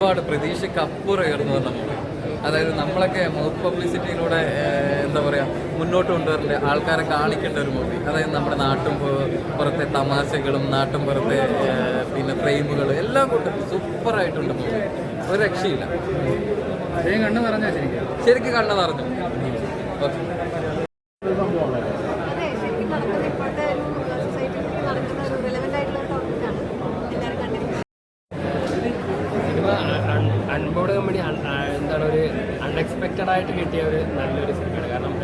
ഒരുപാട് പ്രതീക്ഷയ്ക്ക് അപ്പുറം ഉയർന്നു വന്ന മൂവി അതായത് നമ്മളൊക്കെ മൗത്ത് പബ്ലിസിറ്റിയിലൂടെ എന്താ പറയുക മുന്നോട്ട് കൊണ്ടുവരേണ്ട ആൾക്കാരെ കാണിക്കേണ്ട ഒരു മൂവി അതായത് നമ്മുടെ നാട്ടും പുറത്തെ തമാശകളും നാട്ടും പുറത്തെ പിന്നെ ഫ്രെയിമുകളും എല്ലാം കൊണ്ട് സൂപ്പറായിട്ടുണ്ട് മൂവി ഒരു രക്ഷയില്ല. ശരിക്കും കണ്ണു പറഞ്ഞു ശരിക്കും. ശരിക്കും കണ്ണു നിറഞ്ഞു. ഓക്കെ അതെ ശരിക്കും നടക്കുന്ന ഇപ്പോഴത്തെ ഒരു സൊസൈറ്റിയിൽ നടക്കുന്ന ഒരു റിലവന്റ് ആയിട്ടുള്ള ഒരു ടോപ്പിക്കാണ് എല്ലാവരും കണ്ടിരിക്കുന്നത് സിനിമ അൺബോർഡ് കമ്പനി എന്താണ് ഒരു അൺഎക്സ്പെക്റ്റഡ് ആയിട്ട് കിട്ടിയ ഒരു നല്ലൊരു സിനിമയാണ്. കാരണം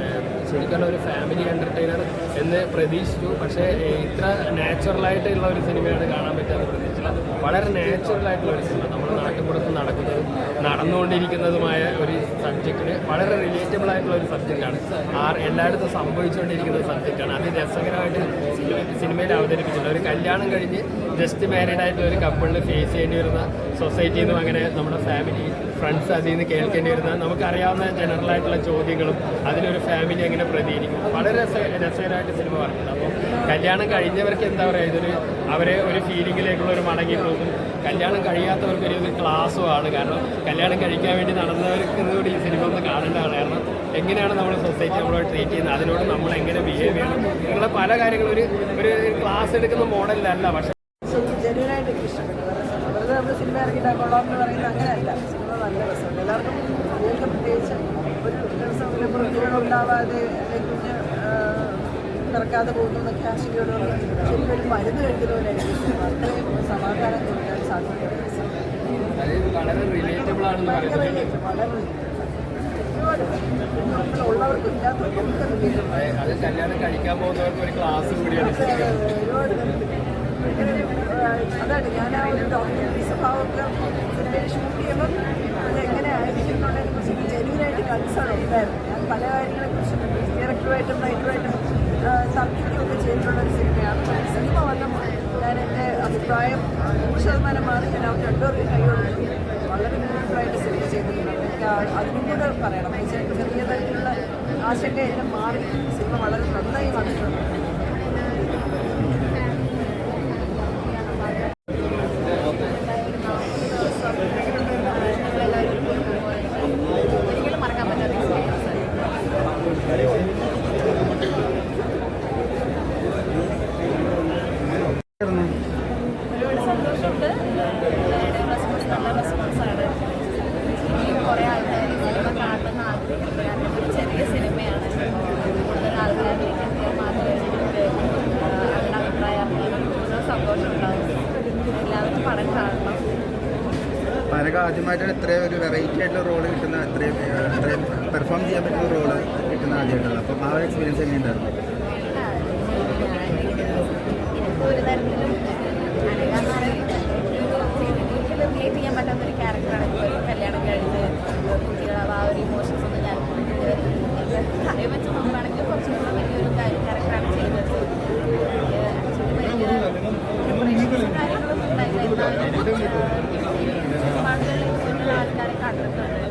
ശരിക്കുള്ള ശരിക്കും ഒരു ഫാമിലി എന്റർടൈനർ എന്ന് പ്രതീക്ഷിച്ചു. പക്ഷേ ഇത്ര നാച്ചുറലായിട്ടുള്ള ഒരു സിനിമയാണ് കാണാൻ പറ്റാന്ന് പ്രതീക്ഷിച്ചില്ല വളരെ നാച്ചുറലായിട്ടുള്ള ഒരു സിനിമ. നമ്മുടെ നാട്ടുപുറത്ത് നടക്കുന്നതും നടന്നുകൊണ്ടിരിക്കുന്നതുമായ ഒരു സബ്ജക്റ്റിന് വളരെ റിലേറ്റബിൾ ആയിട്ടുള്ള ഒരു സബ്ജക്റ്റാണ് ആർ എല്ലായിടത്തും സംഭവിച്ചുകൊണ്ടിരിക്കുന്ന സബ്ജക്റ്റാണ് അത് രസകരമായിട്ട് സിനിമയിൽ അവതരിപ്പിച്ചിട്ടുണ്ട്. ഒരു കല്യാണം കഴിഞ്ഞ് ജസ്റ്റ് മാരീഡ് ആയിട്ടുള്ള ഒരു കപ്പിളിന് ഫേസ് ചെയ്യേണ്ടി വരുന്ന സൊസൈറ്റിയിൽ നിന്നും അങ്ങനെ നമ്മുടെ ഫാമിലി ഫ്രണ്ട്സ് അതിൽ നിന്ന് കേൾക്കേണ്ടി വരുന്ന നമുക്കറിയാവുന്ന ജനറൽ ആയിട്ടുള്ള ചോദ്യങ്ങളും അതിലൊരു ഫാമിലി എങ്ങനെ പ്രതികരിക്കും വളരെ രസ രസകരമായിട്ട് സിനിമ അപ്പോൾ കല്യാണം കഴിഞ്ഞവർക്ക് എന്താ പറയുക ഇതൊരു അവരെ ഒരു ഫീലിങ്ങിലേക്കുള്ള ഒരു മടങ്ങി പോകും. കല്യാണം കഴിയാത്തവർക്ക് ഒരു ക്ലാസ്സും ആണ്. കാരണം കല്യാണം കഴിക്കാൻ വേണ്ടി നടന്നവർക്ക് കൂടി ഈ സിനിമ ഒന്ന് കാണേണ്ടതാണ് കാരണം എങ്ങനെയാണ് നമ്മൾ സൊസൈറ്റി നമ്മളെ ട്രീറ്റ് ചെയ്യുന്നത്? അതിനോട് നമ്മൾ എങ്ങനെ ബിഹേവ് ചെയ്യണം? ഇങ്ങനെയുള്ള പല കാര്യങ്ങളും ഒരു ഒരു ക്ലാസ് എടുക്കുന്ന മോഡലിലല്ല പക്ഷേ ജെന്യൂനായിട്ട് എനിക്ക് ഇഷ്ടപ്പെട്ടു. വെറുതെ നമ്മൾ സിനിമ ഇറങ്ങിയിട്ട് കൊള്ളാമെന്ന് പറയുന്നത് അങ്ങനെയല്ല. സിനിമ നല്ല രസമുണ്ട്. എല്ലാവർക്കും പ്രത്യേകിച്ച് ഒരു ദിവസം ഉണ്ടാവാതെ അല്ലെങ്കിൽ പിറക്കാതെ പോകുന്നു എന്നൊക്കെ ആശങ്കയോട് ശരിക്കും ഒരു മരുന്ന് കഴിക്കുന്ന പോലെ അത്രയും സമാധാനം കൊടുക്കാൻ വളരെ റിലേറ്റബിൾ ആണെന്ന് പറയുന്നത്. വളരെ. അത് കല്യാണം കഴിക്കാൻ പോകുന്നവർക്ക് ഒരു ക്ലാസ് കൂടിയാണ് ആ, അതാണ് ഞാൻ ആ ഒരു ഡോക്ടറിന്റെ സ്വഭാവമൊക്കെ ഷൂട്ട് ചെയ്യുമ്പോൾ അത് എങ്ങനെ ആയിരിക്കും എന്നുള്ളതിനെ കുറിച്ച് ജെന്യൂനായിട്ട് കൺസേൺ ഉണ്ടായിരുന്നു. ഞാൻ പല കാര്യങ്ങളെ കുറിച്ച് ഡയറക്ടറുമായിട്ടും റൈറ്ററുമായിട്ടും തർക്കിക്കുകയൊക്കെ ചെയ്തിട്ടുള്ള ഒരു സിനിമയാണ് സിനിമ വന്നപ്പോൾ ഞാൻ എന്റെ അഭിപ്രായം നൂറ് ശതമാനം മാറി ഞാൻ അവർ രണ്ടുപേർക്ക് കൈകൊടുത്തു വളരെ ബ്യൂട്ടിഫുള്ളായിട്ട് സിനിമ ചെയ്തിട്ടുണ്ട്. എനിക്ക് അതിനും കൂടെ പറയണം. ചെറിയ തരത്തിലുള്ള ആശങ്ക എല്ലാം മാറി. സിനിമ വളരെ നന്നായി വന്നിട്ടുണ്ട്. ഒരുപാട് സന്തോഷമുണ്ട്. എല്ലാവരുടെയും റെസ്പോൺസ് നല്ല റെസ്പോൺസാണ് ഇനിയും കുറേ ആൾക്കാർ സിനിമ കാണണമെന്ന് ആഗ്രഹിക്കുന്നത് കാരണം ഒരു ചെറിയ സിനിമയാണ് കൂടുതൽ ആൾക്കാരിലേക്ക് എത്തിയാൽ മാത്രമേ നമുക്ക് അവരുടെ അഭിപ്രായം അറിയാൻ കൂടുതൽ സന്തോഷമുണ്ടാവും എല്ലാവരും പടം കാണണം. പരക ആദ്യമായിട്ടാണ് ഇത്രയും ഒരു വെറൈറ്റി ആയിട്ടുള്ള റോൾ കിട്ടുന്ന ഇത്രയും ഇത്രയും പെർഫോം ചെയ്യാൻ പറ്റുന്ന റോൾ കിട്ടുന്ന ആദ്യമായിട്ടുള്ളത് അപ്പം ആ ഒരു എക്സ്പീരിയൻസ് എങ്ങനെയുണ്ടായിരുന്നു? ഒരു തരത്തിലും റിലേറ്റ് ചെയ്യാൻ പറ്റാത്ത ഒരു ക്യാരക്ടറാണ് ഇപ്പോൾ കല്യാണം കഴിഞ്ഞ് കുട്ടികൾ ആ ഒരു ഇമോഷൻസ് ഒന്നും ഞാൻ കഥയെ വെച്ച് നോക്കുകയാണെങ്കിൽ കുറച്ചും കൂടെ വലിയൊരു ക്യാരക്ടറാണ് ചെയ്തത് കാര്യങ്ങളൊന്നും ഉണ്ടായില്ല. എന്നാലും ആൾക്കാരെ കണ്ടിട്ടുണ്ട്.